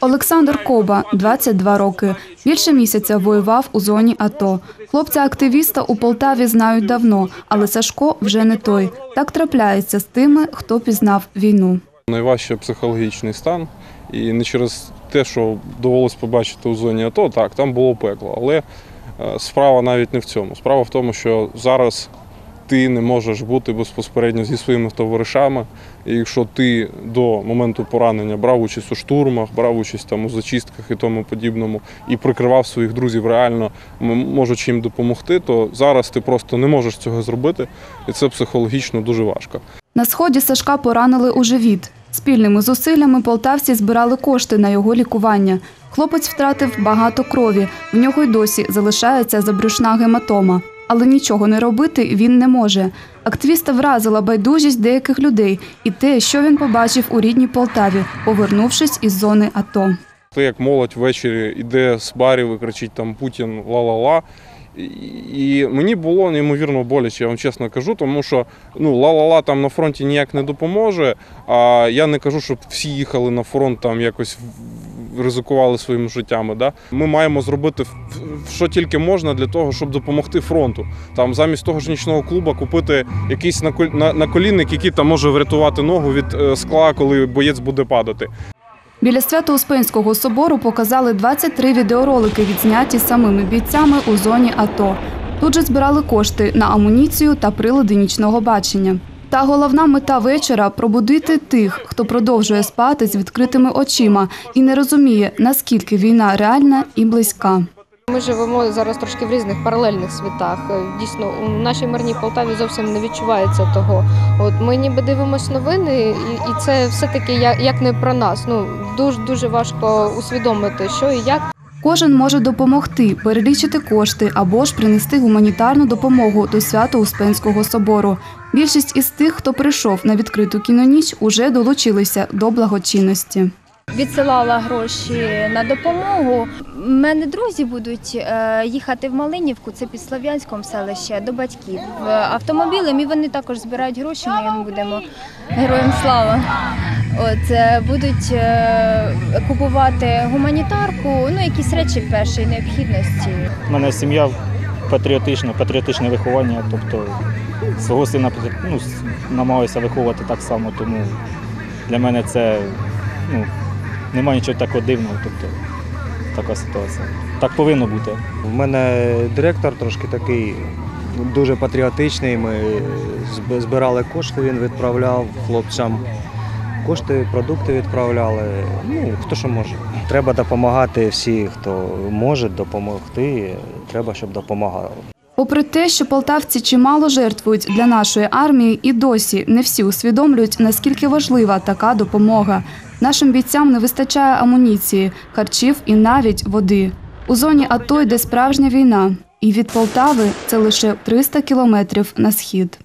Олександр Коба, 22 роки. Більше місяця воював у зоні АТО. Хлопця-активіста у Полтаві знають давно, але Сашко вже не той. Так трапляється з тими, хто пізнав війну. Найважче психологічний стан. І не через те, що довелось побачити у зоні АТО, так, там було пекло. Але е, справа навіть не в цьому. Справа в тому, що зараз ти не можеш бути безпосередньо зі своїми товаришами. І якщо ти до моменту поранення брав участь у штурмах, брав участь там у зачистках і тому подібному, і прикривав своїх друзів реально, можучи їм допомогти, то зараз ти просто не можеш цього зробити, і це психологічно дуже важко. На сході Сашка поранили у живіт. Спільними зусиллями полтавці збирали кошти на його лікування. Хлопець втратив багато крові. В нього й досі залишається забрюшна гематома. Але нічого не робити він не може. Активіста вразила байдужість деяких людей і те, що він побачив у рідній Полтаві, повернувшись із зони АТО. Ти як молодь ввечері йде з барів і кричить там Путін ла-ла-ла. І- мені було неймовірно боляче, я вам чесно кажу, тому що ну ла-ла-ла там на фронті ніяк не допоможе. А я не кажу, щоб всі їхали на фронт там якось ризикували своїми життями. Да? Ми маємо зробити що тільки можна для того, щоб допомогти фронту. Там замість того ж нічного клуба купити якийсь наколінник, який там може врятувати ногу від е, скла, коли боєць буде падати. Біля Свято-Успенського собору показали 23 відеоролики, відзняті самими бійцями у зоні АТО. Тут же збирали кошти на амуніцію та прилади нічного бачення. Та головна мета вечора пробудити тих, хто продовжує спати з відкритими очима і не розуміє, наскільки війна реальна і близька. Ми живемо зараз трошки в різних паралельних світах. Дійсно, у нашій мирній Полтаві зовсім не відчувається того. От ми ніби дивимося новини, і, це все-таки як, як не про нас. Ну дуже дуже важко усвідомити, що і як. Кожен може допомогти, перелічити кошти або ж принести гуманітарну допомогу до Свято-Успенського собору. Більшість із тих, хто прийшов на відкриту кіноніч, уже долучилися до благочинності. відсилала гроші на допомогу. У мене друзі будуть е, їхати в Малинівку, це під Слов'янськом селище, до батьків автомобілем, і вони також збирають гроші. Ми їм будемо героям слава. От е, будуть е, купувати гуманітарку, ну якісь речі першої необхідності. У мене сім'я патріотична, патріотичне виховання, тобто свого сина ну, намагаюся виховувати так само, тому для мене це ну, немає нічого такого дивного, тобто така ситуація. Так повинно бути. У мене директор трошки такий дуже патріотичний. Ми збирали кошти, він відправляв хлопцям. Кошти, продукти відправляли. Ну, хто що може. Треба допомагати всі, хто може допомогти. Треба, щоб допомагали. Попри те, що полтавці чимало жертвують для нашої армії, і досі не всі усвідомлюють, наскільки важлива така допомога. Нашим бійцям не вистачає амуніції, харчів і навіть води. У зоні АТО йде справжня війна, і від Полтави це лише 300 кілометрів на схід.